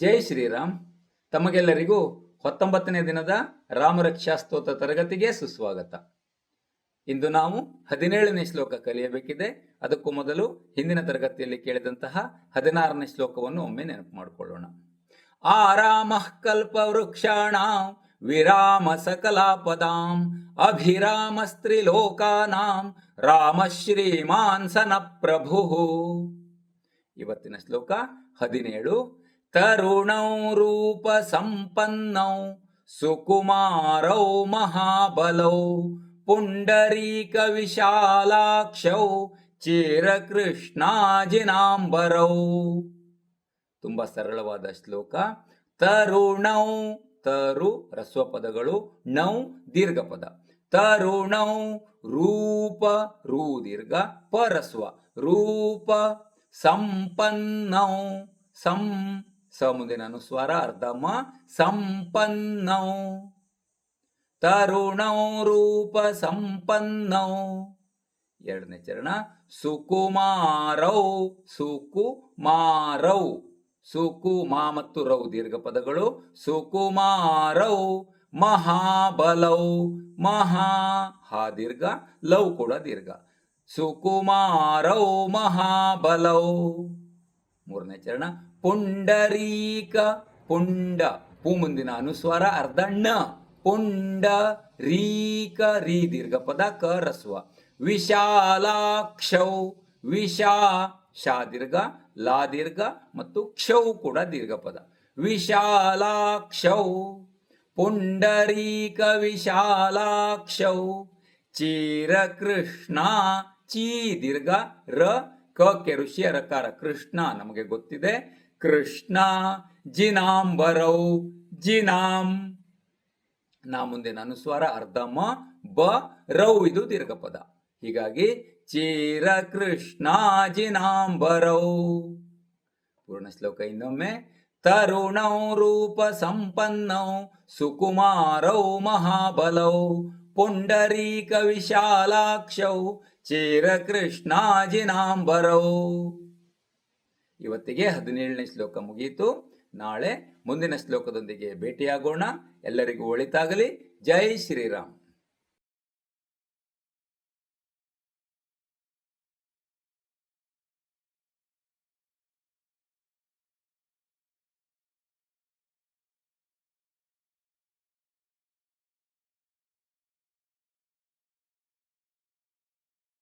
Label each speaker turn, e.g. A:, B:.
A: ಜೈ ಶ್ರೀರಾಮ್. ತಮಗೆಲ್ಲರಿಗೂ ಹತ್ತೊಂಬತ್ತನೇ ದಿನದ ರಾಮರಕ್ಷಾ ಸ್ತೋತ್ರ ತರಗತಿಗೆ ಸುಸ್ವಾಗತ. ಇಂದು ನಾವು ಹದಿನೇಳನೇ ಶ್ಲೋಕ ಕಲಿಯಬೇಕಿದೆ. ಅದಕ್ಕೂ ಮೊದಲು ಹಿಂದಿನ ತರಗತಿಯಲ್ಲಿ ಕೇಳಿದಂತಹ ಹದಿನಾರನೇ ಶ್ಲೋಕವನ್ನು ಒಮ್ಮೆ ನೆನಪು ಮಾಡಿಕೊಳ್ಳೋಣ. ಆರಾಮ ಕಲ್ಪ ವೃಕ್ಷಾಣ ವಿರಾಮ ಸಕಲಾಪದಾಂ ಅಭಿರಾಮ ಸ್ತ್ರೀಲೋಕಾನಾಂ ರಾಮ ಶ್ರೀಮಾನ್ ಸನ ಪ್ರಭು ಇವತ್ತಿನ ಶ್ಲೋಕ ಹದಿನೇಳು. ತರುಣೌ ರೂಪ ಸಂಪನ್ನೌ ಸುಕುಮಾರೌ ಮಹಾಬಲೌ ಪುಂಡರೀಕ ವಿಶಾಲಾಕ್ಷೌ ಚಿರಕೃಷ್ಣಾಜಿನಾಂಬರೌ ತುಂಬಾ ಸರಳವಾದ ಶ್ಲೋಕ. ತರುಣೌ ತರು ರಸ್ವ ಪದಗಳು ನೌ ದೀರ್ಘ ಪದ ತರುಣೌ ರೂಪ ರೂ ದೀರ್ಘ, ಪರಸ್ವ ರೂಪ ಸಂಪನ್ನೌ ಸಂ ಸ ಮುಂದಿನ ಅನುಸ್ವಾರ ಅರ್ಧಮ ಸಂಪನ್ನೌ. ತರುಣೌ ರೂಪ ಸಂಪನ್ನೌ. ಎರಡನೇ ಚರಣ, ಸುಕುಮಾರೌ ಸುಕುಮಾರೌ. ಸುಕು ಮಾ ಮತ್ತು ರೌ ದೀರ್ಘ ಪದಗಳು, ಸುಕುಮಾರೌ, ಮಹಾಬಲೌ, ಮಹಾ, ಹಾ ದೀರ್ಘ, ಲೌ ಕೂಡ ದೀರ್ಘ. ಸುಕುಮಾರೌ, ಮಹಾಬಲೌ. ಮೂರನೇ ಚರಣ ಪುಂಡರೀಕ, ಪುಂಡ, ಪೂ ಮುಂದಿನ ಅನುಸ್ವಾರ ಅರ್ಧ ಣ ಪುಂಡ, ರೀಕ, ರೀ, ದೀರ್ಘ ಪದ, ಕ, ರಸ್ವ. ವಿಶಾಲಾಕ್ಷೌ, ವಿಶಾ, ಶಾ, ದೀರ್ಘ, ಲಾ, ದೀರ್ಘ ಮತ್ತು ಕ್ಷೌ ಕೂಡ ದೀರ್ಘ ಪದ. ವಿಶಾಲಾಕ್ಷೌ, ಪುಂಡರೀಕ, ವಿಶಾಲಾಕ್ಷೌ, ಚಿರಕೃಷ್ಣ, ಚೀ, ದೀರ್ಘ, ರ, ಕ ಕೆರುಷಿಯ ರಕಾರ ಕೃಷ್ಣ ನಮಗೆ ಗೊತ್ತಿದೆ. ಕೃಷ್ಣ ಜಿನಾಂಬರೌ ಜಿನಾಂ. ನಾ ಮುಂದೆ ಅನುಸ್ವಾರ ಅರ್ಧಮ ಬ, ರೌ, ಇದು ದೀರ್ಘ ಪದ ಹೀಗಾಗಿ ಚಿರ ಬರೌ ಪೂರ್ಣ ಶ್ಲೋಕ ಇನ್ನೊಮ್ಮೆ. ತರುಣೌ ರೂಪ ಸಂಪನ್ನೌ, ಸುಕುಮಾರೌ ಮಹಾಬಲೌ ಪುಂಡರೀಕ ವಿಶಾಲಾಕ್ಷೌ ಚಿರ ಕೃಷ್ಣಾಜಿನಾಂಬರೌ ಇವತ್ತಿಗೆ ಹದಿನೇಳನೇ ಶ್ಲೋಕ ಮುಗಿಯಿತು ನಾಳೆ ಮುಂದಿನ ಶ್ಲೋಕದೊಂದಿಗೆ ಭೇಟಿಯಾಗೋಣ. ಎಲ್ಲರಿಗೂ ಒಳಿತಾಗಲಿ. ಜೈ ಶ್ರೀರಾಮ್.